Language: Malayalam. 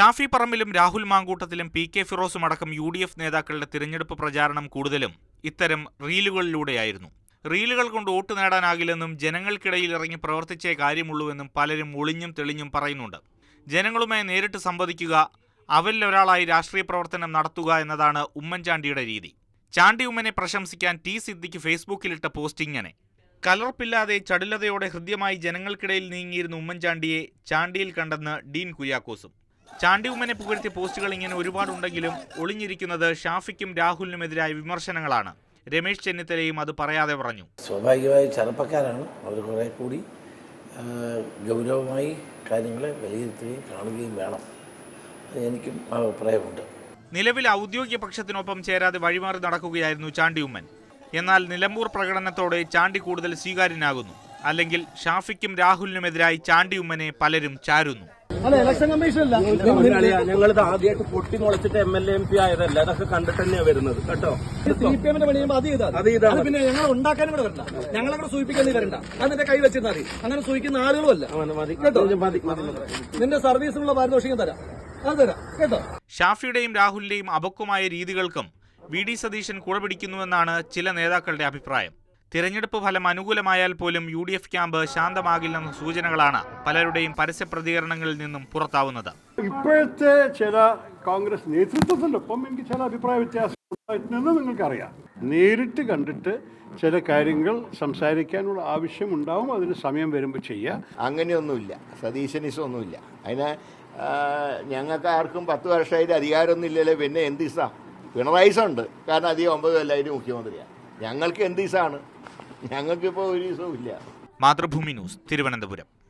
ഷാഫി പറമ്പിലും രാഹുൽ മാങ്കൂട്ടത്തിലും പി കെ ഫിറോസും അടക്കം യു ഡി എഫ് നേതാക്കളുടെ തിരഞ്ഞെടുപ്പ് പ്രചാരണം കൂടുതലും ഇത്തരം റീലുകളിലൂടെയായിരുന്നു. റീലുകൾ കൊണ്ട് വോട്ട് നേടാനാകില്ലെന്നും ജനങ്ങൾക്കിടയിൽ ഇറങ്ങി പ്രവർത്തിച്ചേ കാര്യമുള്ളൂവെന്നും പലരും ഒളിഞ്ഞും തെളിഞ്ഞും പറയുന്നുണ്ട്. ജനങ്ങളുമായി നേരിട്ട് സംവദിക്കുക അവരിൽ ഒരാളായി രാഷ്ട്രീയ പ്രവർത്തനം നടത്തുക എന്നതാണ് ഉമ്മൻചാണ്ടിയുടെ രീതി. ചാണ്ടി ഉമ്മനെ പ്രശംസിക്കാൻ ടി സിദ്ദിഖ് ഫേസ്ബുക്കിലിട്ട പോസ്റ്റ് ഇങ്ങനെ. കലർപ്പില്ലാതെ ചടുലതയോടെ ഹൃദ്യമായി ജനങ്ങൾക്കിടയിൽ നീങ്ങിയിരുന്ന ഉമ്മൻചാണ്ടിയെ ചാണ്ടിയിൽ കണ്ടെന്ന് ഡീൻ കുര്യാക്കോസും. ചാണ്ടി ഉമ്മനെ പുകഴ്ത്തിയ പോസ്റ്റുകൾ ഇങ്ങനെ ഒരുപാടുണ്ടെങ്കിലും ഒളിഞ്ഞിരിക്കുന്നത് ഷാഫിക്കും രാഹുലിനുമെതിരായ വിമർശനങ്ങളാണ്. രമേശ് ചെന്നിത്തലയും അത് പറയാതെ പറഞ്ഞു. സ്വാഭാവികമായി ചെറുപ്പക്കാരാണ്. അവർ കുറെ കൂടി ഗൗരവമായി കാര്യങ്ങളെ വിലയിരുത്തുകയും കാണുകയും വേണം. എനിക്കും അഭിപ്രായമുണ്ട്. നിലവിൽ ഔദ്യോഗിക പക്ഷത്തിനൊപ്പം ചേരാതെ വഴിമാറി നടക്കുകയായിരുന്നു ചാണ്ടി ഉമ്മൻ. എന്നാൽ നിലമ്പൂർ പ്രകടനത്തോടെ ചാണ്ടി കൂടുതൽ സ്വീകാര്യനാകുന്നു. അല്ലെങ്കിൽ ഷാഫിക്കും രാഹുലിനുമെതിരായി ചാണ്ടി ഉമ്മനെ പലരും ചാരുന്നു. അല്ല ഇലക്ഷൻ കമ്മീഷൻ അല്ല. ഞങ്ങളിത് ആദ്യമായിട്ട് പൊട്ടി മുളച്ചിട്ട് M L A M P ആയതല്ല. അതൊക്കെ കണ്ടിട്ട് തന്നെയാ വരുന്നത്. കേട്ടോ? സി പി എമ്മിന്റെ പണിയുമ്പോൾ അത് ചെയ്താൽ അത് ചെയ്താൽ അത് പിന്നെ ഞങ്ങൾ ഉണ്ടാക്കാനും കൂടെ വരണ്ട. ഞങ്ങളെ കൂടെ സൂചിപ്പിക്കാൻ നീ വരണ്ട. അത് നിന്റെ കൈ വെച്ചിരുന്നാൽ മതി. അങ്ങനെ സൂചിക്കുന്ന ആളുകളും അല്ല. മതി കേട്ടോ? നിന്റെ സർവീസിനുള്ള പാരിതോഷികം തരാം. അത് തരാം. കേട്ടോ? ഷാഫിയുടെയും രാഹുലിന്റെയും അപക്വമായ രീതികൾക്കും വി ഡി സതീശൻ കുഴപിടിക്കുന്നുവെന്നാണ് ചില നേതാക്കളുടെ അഭിപ്രായം. തിരഞ്ഞെടുപ്പ് ഫലം അനുകൂലമായാൽ പോലും യു ഡി എഫ് ക്യാമ്പ് ശാന്തമാകില്ലെന്ന സൂചനകളാണ് പലരുടെയും പരസ്യ പ്രതികരണങ്ങളിൽ നിന്നും പുറത്താവുന്നത്. ഇപ്പോഴത്തെ ചില കോൺഗ്രസ് നേതൃത്വത്തിനൊപ്പം എനിക്ക് ചില അഭിപ്രായ വ്യത്യാസം ഉണ്ടായിട്ടുണ്ടെന്ന് നിങ്ങൾക്കറിയാം. നേരിട്ട് കണ്ടിട്ട് ചില കാര്യങ്ങൾ സംസാരിക്കാനുള്ള ആവശ്യമുണ്ടാവും. അതിന് സമയം വരുമ്പോൾ ചെയ്യുക അങ്ങനെയൊന്നുമില്ല. സതീശനിസം ഒന്നുമില്ല അതിന് ഞങ്ങൾക്ക് ആർക്കും പത്ത് വർഷമായിട്ട് അധികാരമൊന്നും ഇല്ലല്ലോ പിന്നെ എന്തിസാ ഇസാ? പിണറായി ഉണ്ട് കാരണം അധികം ഒമ്പത് കൊല്ലമായിട്ട് മുഖ്യമന്ത്രിയാണ്. ഞങ്ങൾക്ക് എന്ത് ഇസാണ്? ഞങ്ങൾക്കിപ്പോൾ ഒരു ദിവസവും ഇല്ല. മാതൃഭൂമി ന്യൂസ് തിരുവനന്തപുരം.